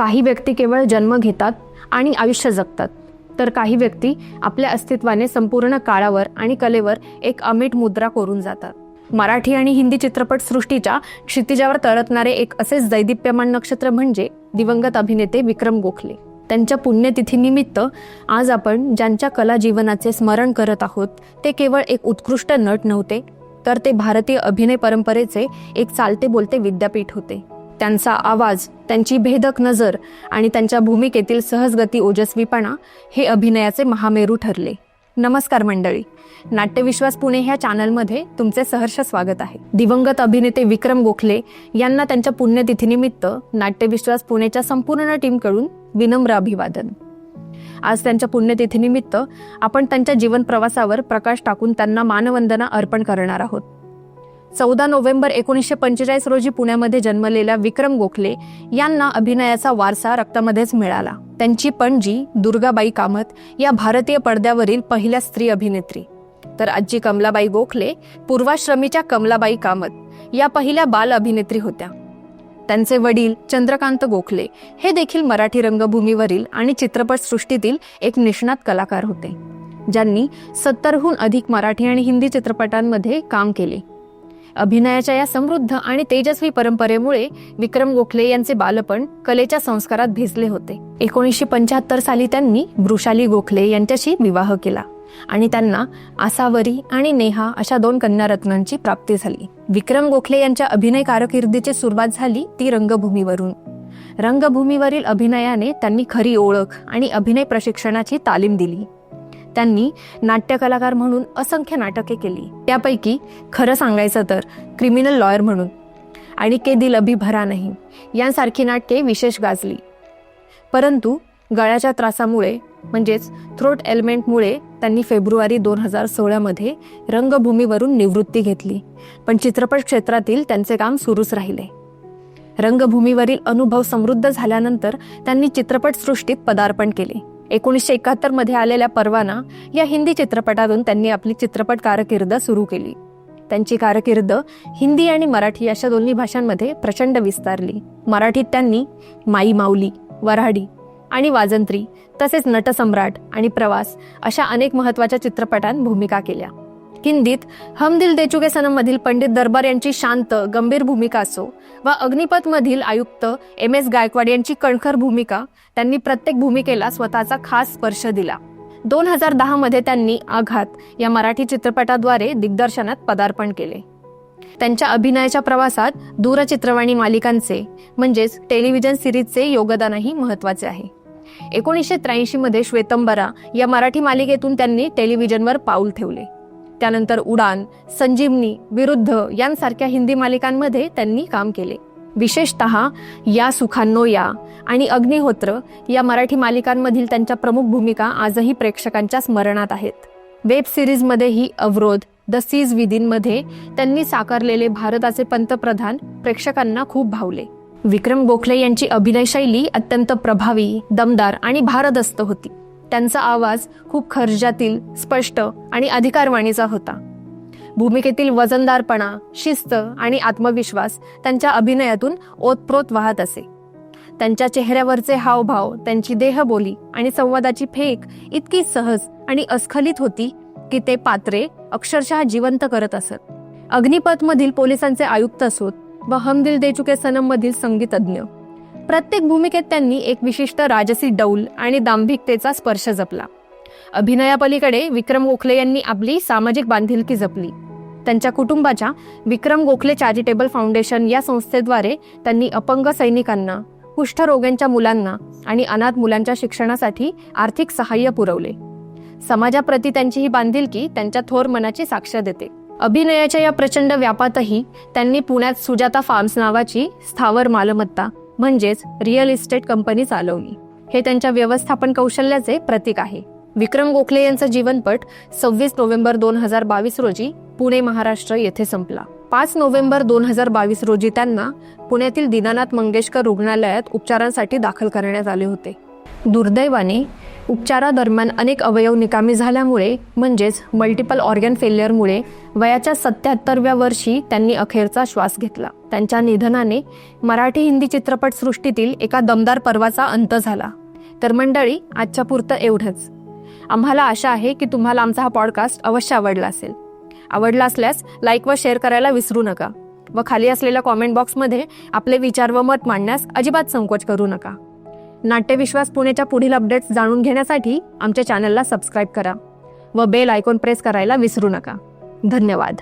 काही व्यक्ती केवळ जन्म घेतात आणि आयुष्य जगतात. तर काही व्यक्ती आपल्या अस्तित्वाने संपूर्ण काळावर आणि कलेवर एक अमिट मुद्रा कोरून जातात. मराठी आणि हिंदी चित्रपट सृष्टीच्या क्षितिजावर तरतणारे एक असेच दैदिप्यमान नक्षत्र म्हणजे दिवंगत अभिनेते विक्रम गोखले. त्यांच्या पुण्यतिथीनिमित्त आज आपण ज्यांच्या कला जीवनाचे स्मरण करत आहोत ते केवळ एक उत्कृष्ट नट नव्हते तर ते भारतीय अभिनय परंपरेचे एक चालते बोलते विद्यापीठ होते. त्यांचा आवाज त्यांची भेदक नजर आणि त्यांच्या भूमिकेतील सहजगती ओजस्वीपणा हे अभिनयाचे महामेरू ठरले. नमस्कार मंडळी. नाट्यविश्वास पुणे ह्या चॅनलमध्ये तुमचे सहर्ष स्वागत आहे. दिवंगत अभिनेते विक्रम गोखले यांना त्यांच्या पुण्यतिथीनिमित्त नाट्यविश्वास पुणेच्या संपूर्ण टीमकडून विनम्र अभिवादन. आज त्यांच्या पुण्यतिथीनिमित्त आपण त्यांच्या जीवन प्रवासावर प्रकाश टाकून त्यांना मानवंदना अर्पण करणार आहोत. चौदा नोव्हेंबर एकोणीसशे पंचेचाळीस रोजी पुण्यामध्ये जन्मलेल्या विक्रम गोखले यांना अभिनयाचा वारसा रक्तामध्येच मिळाला. त्यांची पणजी दुर्गाबाई कामत या भारतीय पडद्यावरील पहिल्या स्त्री अभिनेत्री. तर आजी कमलाबाई गोखले पूर्वाश्रमीच्या कमलाबाई कामत या पहिल्या बाल अभिनेत्री होत्या. त्यांचे वडील चंद्रकांत गोखले हे देखील मराठी रंगभूमीवरील आणि चित्रपटसृष्टीतील एक निष्णात कलाकार होते ज्यांनी सत्तरहून अधिक मराठी आणि हिंदी चित्रपटांमध्ये काम केले. अभिनयाच्या या समृद्ध आणि तेजस्वी परंपरेमुळे विक्रम गोखले यांचे बालपण कलेच्या संस्कारात भिजले होते. एकोणीसशे पंच्याहत्तर साली त्यांनी वृषाली गोखले यांच्याशी विवाह केला आणि त्यांना आसावरी आणि नेहा अशा दोन कन्यारत्नांची प्राप्ती झाली. विक्रम गोखले यांच्या अभिनय कारकिर्दीची सुरुवात झाली ती रंगभूमीवरून. रंगभूमीवरील अभिनयाने त्यांनी खरी ओळख आणि अभिनय प्रशिक्षणाची तालीम दिली. त्यांनी नाट्यकलाकार म्हणून असंख्य नाटके केली. त्यापैकी खरं सांगायचं तर क्रिमिनल लॉयर म्हणून आणि के दिल अभी भरा नाही यांसारखी नाटके विशेष गाजली. परंतु गळ्याच्या त्रासामुळे म्हणजेच थ्रोट एलिमेंटमुळे त्यांनी फेब्रुवारी दोन हजार सोळामध्ये रंगभूमीवरून निवृत्ती घेतली. पण चित्रपट क्षेत्रातील त्यांचे काम सुरूच राहिले. रंगभूमीवरील अनुभव समृद्ध झाल्यानंतर त्यांनी चित्रपटसृष्टीत पदार्पण केले. एकोणीसशे एकाहत्तरमध्ये आलेल्या परवाना या हिंदी चित्रपटातून त्यांनी आपली चित्रपट कारकीर्द सुरू केली. त्यांची कारकीर्द हिंदी आणि मराठी अशा दोन्ही भाषांमध्ये प्रचंड विस्तारली. मराठीत त्यांनी माई माऊली वऱ्हाडी आणि वाजंत्री तसेच नटसम्राट आणि प्रवास अशा अनेक महत्त्वाच्या चित्रपटांत भूमिका केल्या. हिंदीत हम दिल दे चुके सनम मधील पंडित दरबार यांची शांत गंभीर भूमिका असो. व अग्निपथ मधील आयुक्त एम एस गायकवाड यांची कणखर भूमिका त्यांनी प्रत्येक भूमिकेला स्वतःचा खास स्पर्श दिला. दोन हजार दहा मध्ये त्यांनी आघात या मराठी चित्रपटाद्वारे दिग्दर्शनात पदार्पण केले. त्यांच्या अभिनयाच्या प्रवासात दूरचित्रवाणी मालिकांचे म्हणजेच टेलिव्हिजन सिरीजचे योगदानही महत्त्वाचे आहे. एकोणीसशे त्र्याऐंशी मध्ये श्वेतंबरा या मराठी मालिकेतून त्यांनी टेलिव्हिजनवर पाऊल ठेवले. त्यानंतर उडान संजीवनी विरुद्ध यांसारख्या हिंदी मालिकांमध्ये त्यांनी काम केले. विशेषत या सुखांनो या आणि अग्निहोत्र या मराठी मालिकांमधील त्यांच्या प्रमुख भूमिका आजही प्रेक्षकांच्या स्मरणात आहेत. वेब सिरीजमध्येही अवरोध द सीज विदिनमध्ये त्यांनी साकारलेले भारताचे पंतप्रधान प्रेक्षकांना खूप भावले. विक्रम गोखले यांची अभिनयशैली अत्यंत प्रभावी दमदार आणि भारदस्त होती. त्यांचा आवाज खूप खर्जातील स्पष्ट आणि अधिकारवाणीचा होता. भूमिकेतील वजनदारपणा शिस्त आणि आत्मविश्वास त्यांच्या अभिनयातून ओतप्रोत वाहत असे. त्यांच्या चेहऱ्यावरचे हावभाव त्यांची देहबोली आणि संवादाची फेक इतकी सहज आणि अस्खलित होती की ते पात्रे अक्षरशः जिवंत करत असत. अग्निपथमधील पोलिसांचे आयुक्त असोत व हम दिल दे चुके सनम मधील संगीतज्ञ. प्रत्येक भूमिकेत त्यांनी एक विशिष्ट राजसी डौल आणि दांभिकतेचा स्पर्श जपला. अभिनयापलीकडे विक्रम गोखले यांनी आपली सामाजिक बांधिलकी जपली. त्यांच्या कुटुंबाच्या विक्रम गोखले चॅरिटेबल फाउंडेशन या संस्थेद्वारे त्यांनी अपंग सैनिकांना कुष्ठरोग्यांच्या मुलांना आणि अनाथ मुलांच्या शिक्षणासाठी आर्थिक सहाय्य पुरवले. समाजाप्रती त्यांची ही बांधिलकी त्यांच्या थोर मनाची साक्ष देते. अभिनयाच्या या प्रचंड व्यापातही त्यांनी पुण्यात सुजाता फार्म्स नावाची स्थावर मालमत्ता म्हणजेच रिअल इस्टेट कंपनी चालवली हे त्यांच्या व्यवस्थापन कौशल्याचे प्रतीक आहे. विक्रम गोखले यांचा जीवनपट सव्वीस नोव्हेंबर दोन हजार बावीस रोजी पुणे महाराष्ट्र येथे संपला. पाच नोव्हेंबर दोन हजार बावीस रोजी त्यांना पुण्यातील दीनानाथ मंगेशकर रुग्णालयात उपचारांसाठी दाखल करण्यात आले होते. दुर्दैवाने उपचारादरम्यान अनेक अवयव निकामी झाल्यामुळे म्हणजेच मल्टिपल ऑर्गन फेल्युअरमुळे वयाच्या सत्याहत्तरव्या वर्षी त्यांनी अखेरचा श्वास घेतला. त्यांच्या निधनाने मराठी हिंदी चित्रपटसृष्टीतील एका दमदार पर्वाचा अंत झाला. तर मंडळी आजच्या पुरतं एवढंच. आम्हाला आशा आहे की तुम्हाला आमचा हा पॉडकास्ट अवश्य आवडला असेल. आवडला असल्यास लाईक व शेअर करायला विसरू नका व खाली असलेल्या कॉमेंट बॉक्समध्ये आपले विचार व मत मांडण्यास अजिबात संकोच करू नका. नाट्यविश्वास पुणेच्या पुढील अपडेट्स जाणून घेण्यासाठी आमच्या चॅनलला सबस्क्राईब करा व बेल आयकॉन प्रेस करायला विसरू नका. धन्यवाद.